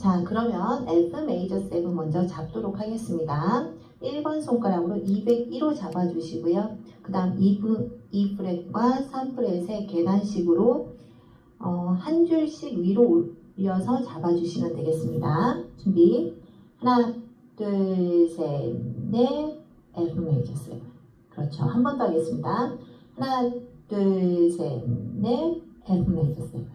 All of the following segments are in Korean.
자, 그러면 F 메이저 7 먼저 잡도록 하겠습니다. 1번 손가락으로 201호 잡아주시고요. 그 다음 2부, 2프렛과 3프렛의 계단식으로 어, 한 줄씩 위로 올려서 잡아주시면 되겠습니다. 준비. 하나, 둘, 셋, 넷, F 메이저 7. 그렇죠. 한 번 더 하겠습니다. 하나, 둘, 셋, 넷, F 메이저 7.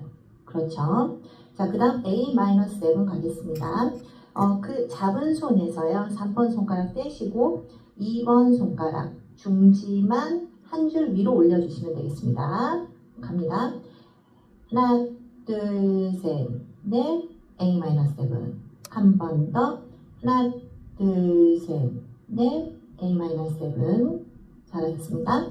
그렇죠. 자, 그 다음 A-7 가겠습니다. 어, 그 잡은 손에서요. 3번 손가락 떼시고 2번 손가락 중지만 한 줄 위로 올려주시면 되겠습니다. 갑니다. 하나, 둘, 셋, 넷, A-7. 한 번 더. 하나, 둘, 셋, 넷, A-7. 잘하셨습니다.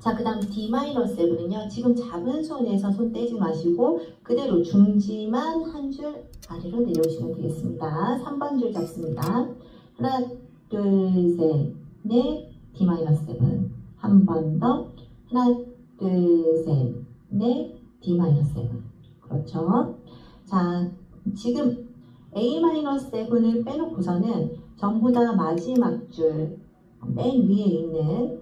자, 그 다음 D-7은요. 지금 잡은 손에서 손 떼지 마시고 그대로 중지만 한 줄 아래로 내려오시면 되겠습니다. 3번 줄 잡습니다. 하나, 둘, 셋, 넷, D-7. 한 번 더. 하나, 둘, 셋, 넷, D-7. 그렇죠. 자, 지금 A-7을 빼놓고서는 전부 다 마지막 줄, 맨 위에 있는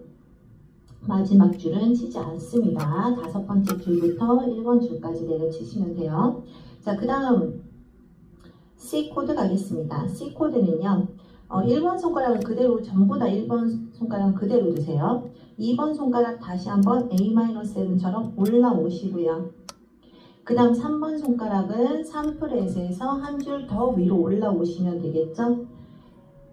마지막 줄은 치지 않습니다. 다섯 번째 줄부터 1번 줄까지 내려치시면 돼요. 자, 그 다음 C 코드 가겠습니다. C 코드는요. 어, 1번 손가락은 그대로 전부 다 1번 손가락은 그대로 두세요. 2번 손가락 다시 한번 A-7처럼 올라오시고요. 그 다음 3번 손가락은 3프렛에서 한 줄 더 위로 올라오시면 되겠죠?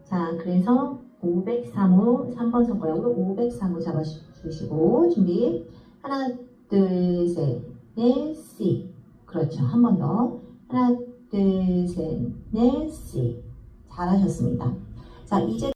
자, 그래서 503호 3번 손가락으로 503호 잡아주시고 준비. 하나 둘셋넷 C 그렇죠. 한 번 더. 하나 둘셋넷 C 잘하셨습니다. 자 이제